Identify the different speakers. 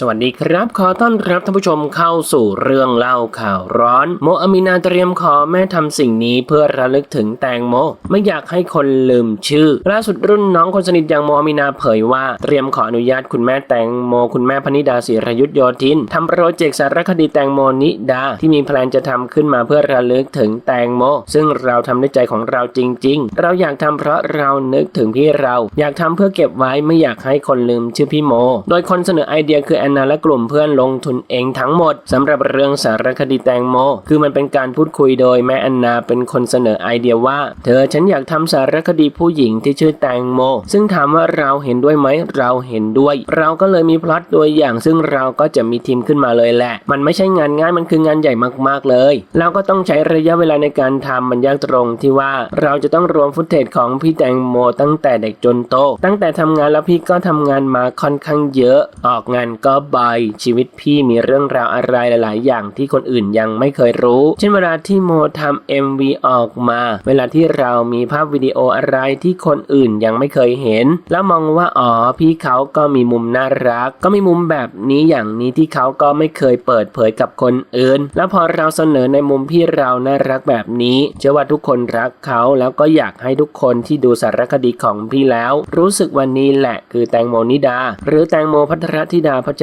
Speaker 1: สวัสดีครับ ขอต้อนรับท่านผู้ชมเข้าสู่เรื่องเล่าข่าวร้อน โมอามินาเตรียมขอแม่ทำสิ่งนี้เพื่อระลึกถึงแตงโม ไม่อยากให้คนลืมชื่อ ล่าสุดรุ่นน้องคนสนิทอย่างโมอามินาเผยว่าเตรียมขออนุญาตคุณแม่แตงโม คุณแม่พนิดาศิรยุทธโยธินทำโปรเจกต์สารคดีแตงโมนิดา ที่มีแพลนจะทำขึ้นมาเพื่อระลึกถึงแตงโม ซึ่งเราทำด้วยใจของเราจริง ๆ เราอยากทำเพราะเรานึกถึงพี่เรา อยากทำเพื่อเก็บไว้ไม่อยากให้คนลืมชื่อพี่โม โดยคนเสนอไอเดียคืออนนาและกลุ่มเพื่อนลงทุนเองทั้งหมดสำหรับเรื่องสารคดีแตงโม คือมันเป็นการพูดคุยโดยแม่แอนนาเป็นคนเสนอไอเดียว่า เธอฉันอยากทำสารคดีผู้หญิงที่ชื่อแตงโม ซึ่งถามว่าเราเห็นด้วยไหมเราเห็นด้วย เราก็เลยมีพล็อตตัวอย่างซึ่งเราก็จะมีทีมขึ้นมาเลยแหละ มันไม่ใช่งานง่ายมันคืองานใหญ่มากๆเลย เราก็ต้องใช้ระยะเวลาในการทำมันยากตรงที่ว่าเราจะต้องรวมฟุตเทจของพี่แตงโมตั้งแต่เด็กจนโต ตั้งแต่ทำงานแล้วพี่ก็ทำงานมาค่อนข้างเยอะ ออกงานก็บ่อยชีวิตพี่มีเรื่องราวอะไรหลาย ๆ อย่างที่คนอื่นยังไม่เคยรู้ เช่นเวลาที่โมทำ MV ออกมา เวลาที่เรามีภาพวิดีโออะไรที่คนอื่นยังไม่เคยเห็น แล้วมองว่าอ๋อพี่เขาก็มีมุมน่ารัก ก็มีมุมแบบนี้อย่างนี้ที่เขาก็ไม่เคยเปิดเผยกับคนอื่น แล้วพอเราเสนอในมุมพี่เราน่ารักแบบนี้ เชื่อว่าทุกคนรักเขาแล้วก็อยากให้ทุกคนที่ดูสารคดีของพี่แล้ว รู้สึกวันนี้แหละคือแตงโมนิดา หรือแตงโมพัทรธิดาพัช